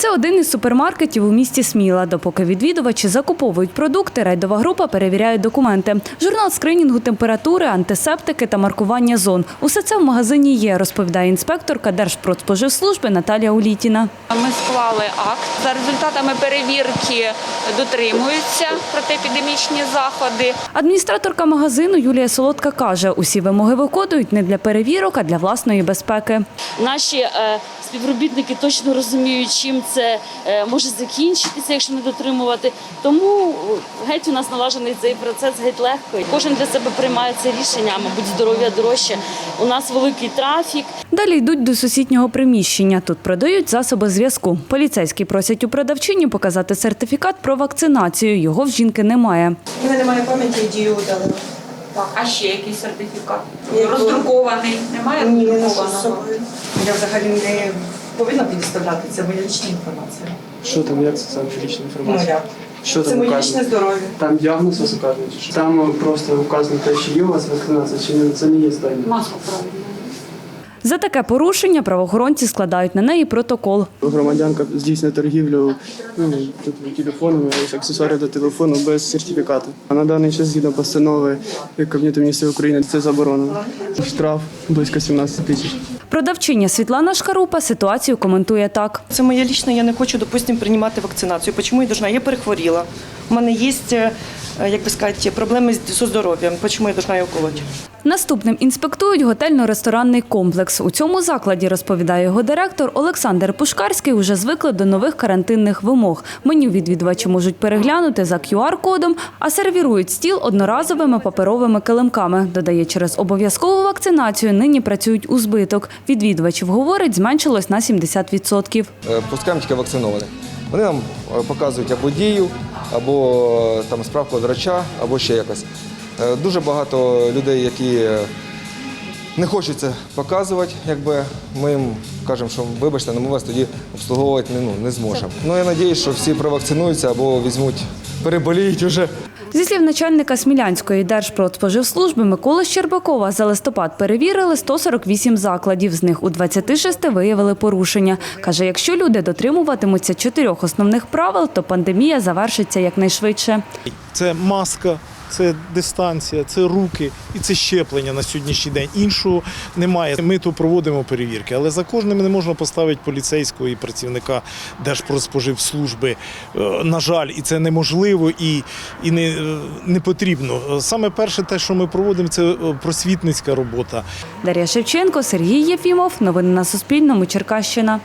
Це один із супермаркетів у місті Сміла. Допоки відвідувачі закуповують продукти, рейдова група перевіряє документи. Журнал скринінгу температури, антисептики та маркування зон. Усе це в магазині є, розповідає інспекторка Держпродспоживслужби Наталія Улітіна. Ми склали акт. За результатами перевірки дотримуються протиепідемічні заходи. Адміністраторка магазину Юлія Солодка каже, усі вимоги виконують не для перевірок, а для власної безпеки. Наші е, співробітники точно розуміють, чим це е, може закінчитися, якщо не дотримувати. Тому е, геть у нас налажений цей процес геть легко. Кожен для себе приймає це рішення, мабуть, здоров'я дорожче. У нас великий трафік. Далі йдуть до сусіднього приміщення. Тут продають засоби зв'язку. Поліцейські просять у продавчині показати сертифікат про вакцинацію. Його в жінки немає. У мене немає пам'яті і дію удалила. Так, а ще якийсь сертифікат? Який? Роздрукований. Немає Ні, не ношу з роздрукованого? собою. Я взагалі не повинна підставляти, це моя лічна інформація. Що там, як це саме лічна Ну інформація? як? Що Це там моє указано? здоров'я. Там діагноз у вас указаний чи що? Там просто указано те, що є у вас вакцинація, чи не це не є здання. Маску правильно. За таке порушення правоохоронці складають на неї протокол. Громадянка здійснює торгівлю ну, телефонами, аксесуарів до телефону без сертифікату. А на даний час, згідно постанови Кабінету міністрів України, це заборонено. Штраф близько 17 тисяч. Продавчиня Світлана Шкарупа ситуацію коментує так. Це моє лічне, я не хочу, допустим, приймати вакцинацію. Чому я должна? Я перехворіла. У мене є, е, як би сказати, проблеми з зі здоров'ям. Чому я должна її колоти? Наступним інспектують готельно-ресторанний комплекс. У цьому закладі, розповідає його директор Олександр Пушкарський, уже звикли до нових карантинних вимог. Меню відвідувачі можуть переглянути за QR-кодом, а сервірують стіл одноразовими паперовими килимками. Додає, через обов'язкову вакцинацію нині працюють у збиток. Відвідувачів, говорить, зменшилось на 70%. Е, пускаємо тільки вакцинованих. Вони нам е, показують або дію, або е, там справку від врача, або ще якось. Е, Дуже багато людей, які не хочуть це показувати, якби ми їм кажемо, що вибачте, але ми вас тоді обслуговувати не, ну, не зможемо. Ну я сподіваюся, що всі провакцинуються або візьмуть, переболіють уже. Зі слів начальника Смілянської Держпродспоживслужби Миколи Щербакова, за листопад перевірили 148 закладів. З них у 26 виявили порушення. Каже, якщо люди дотримуватимуться чотирьох основних правил, то пандемія завершиться якнайшвидше. Це маска, це дистанція, це руки і це щеплення на сьогоднішній день. Іншого немає. Ми тут проводимо перевірки, але за кожним не можна поставити поліцейського і працівника Держпродспоживслужби. Е, На жаль, і це неможливо і, і не, е, не потрібно. Саме перше, те, що ми проводимо, це е, просвітницька робота. Дар'я Шевченко, Сергій Єфімов. Новини на Суспільному. Черкащина.